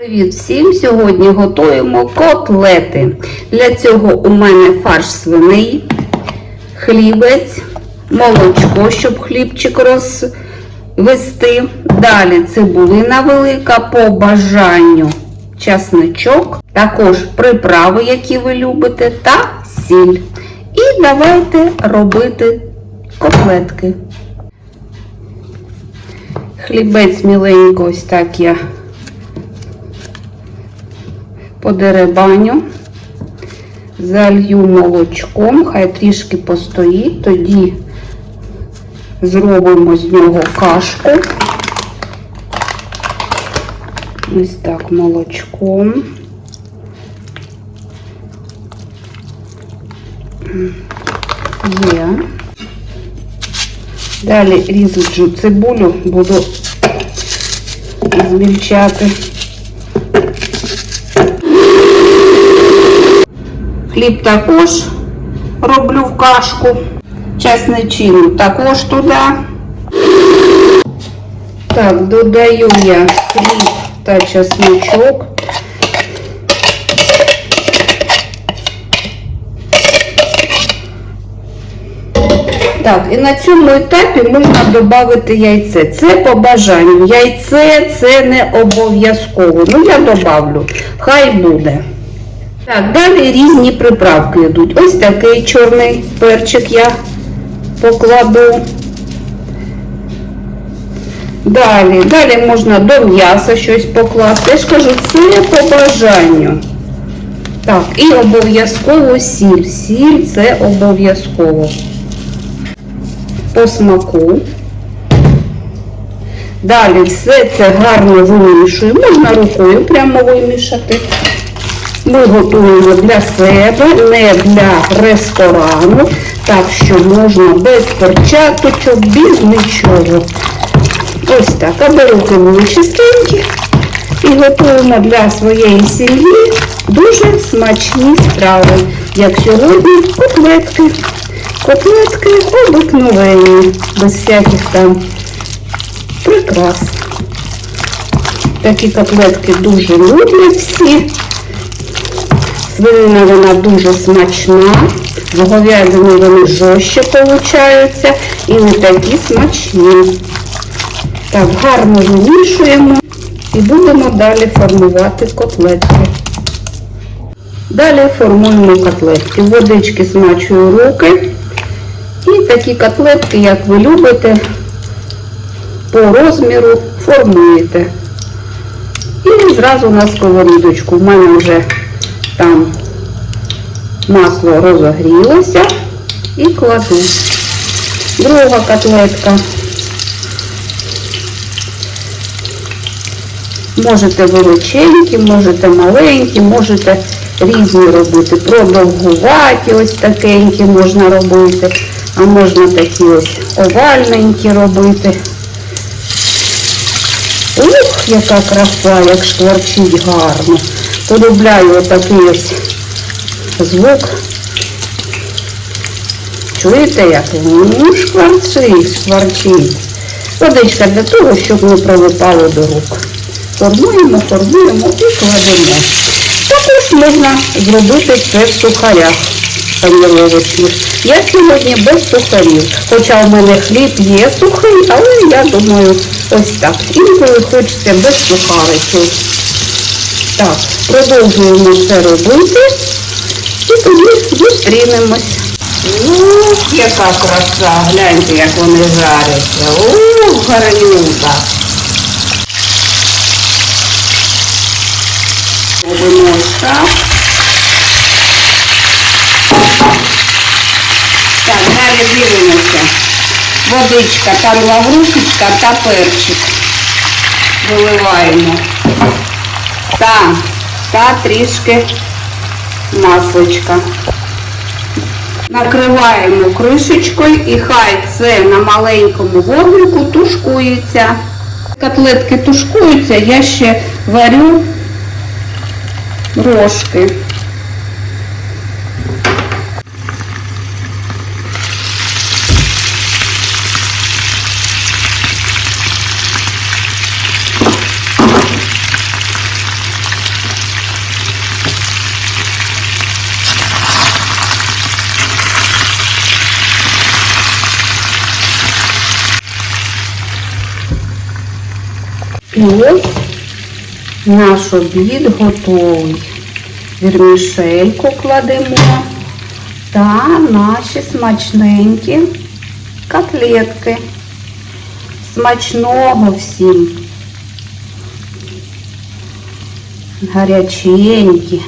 Привіт всім! Сьогодні готуємо котлети. Для цього у мене фарш свиний, хлібець, молочко, щоб хлібчик розвести. Далі цибулина велика по бажанню, часничок, також приправи, які ви любите, та сіль. І давайте робити котлетки. Хлібець міленько ось так я подеребаню, залью молочком, хай трішки постоїть, тоді зробимо з нього кашку. Ось так молочком. Є. Далі різучу цибулю буду змільчати. Хліб також роблю в кашку. Чесничину також туди. Так, додаю я хліб та чесничок. Так, і на цьому етапі можна додати яйце. Це по бажанню. Яйце це не обов'язково. Ну, я добавлю. Хай буде. Так, далі різні приправки йдуть. Ось такий чорний перчик я покладу. Далі, далі можна до м'яса щось покласти. Я ж кажу, це по бажанню. Так, і обов'язково сіль. Сіль це обов'язково. По смаку. Далі все це гарно вимішую. Можна рукою прямо вимішати. Ми готуємо для себе, не для ресторану, так що можна без перчаточок, без нічого. Ось так, аби руки були чистенькі. І готуємо для своєї сім'ї дуже смачні страви, як сьогодні котлетки. Котлетки обикновенні, без всяких там прикрас. Такі котлетки дуже люблять всі. Свинина вона дуже смачна, з говядини вони жорстче получаються і не такі смачні. Так, гарно вимішуємо і будемо далі формувати котлетки. Далі формуємо котлетки. Водички смачую руки. І такі котлетки, як ви любите, по розміру формуєте. І зразу на сковорідочку. У мене вже там масло розогрілося і кладу. Друга котлетка. Можете величенькі, можете маленькі, можете різні робити. Продовгуваті, ось такенькі можна робити, а можна такі ось овальненькі робити. Ух, яка краса, як шкварчить гарно. Полюбляю отакий ось звук. Чуєте, як ну, шкварчить, шкварчить. Водичка для того, щоб не прилипало до рук. Формуємо, формуємо і кладемо. Також можна зробити це в сухарях паніловочних. Я сьогодні без сухарів. Хоча в мене хліб є сухий, але я думаю ось так. Інколи хочеться без сухариків. Так, продовжуємо це робити і тоді зустрінемось. Ух, яка краса! Гляньте, як вони жаряться. Ух, гарнюка. Робимо так. Так, далі дивимося. Водичка, там лаврушечка та перчик. Виливаємо. Та, та трішки масличка. Накриваємо кришечкою і хай це на маленькому вогнику тушкується. Котлетки тушкуються, я ще варю рожки. І ось наш обід готовий. Вірмішельку кладемо та наші смачненькі котлетки. Смачного всім. Гаряченькі.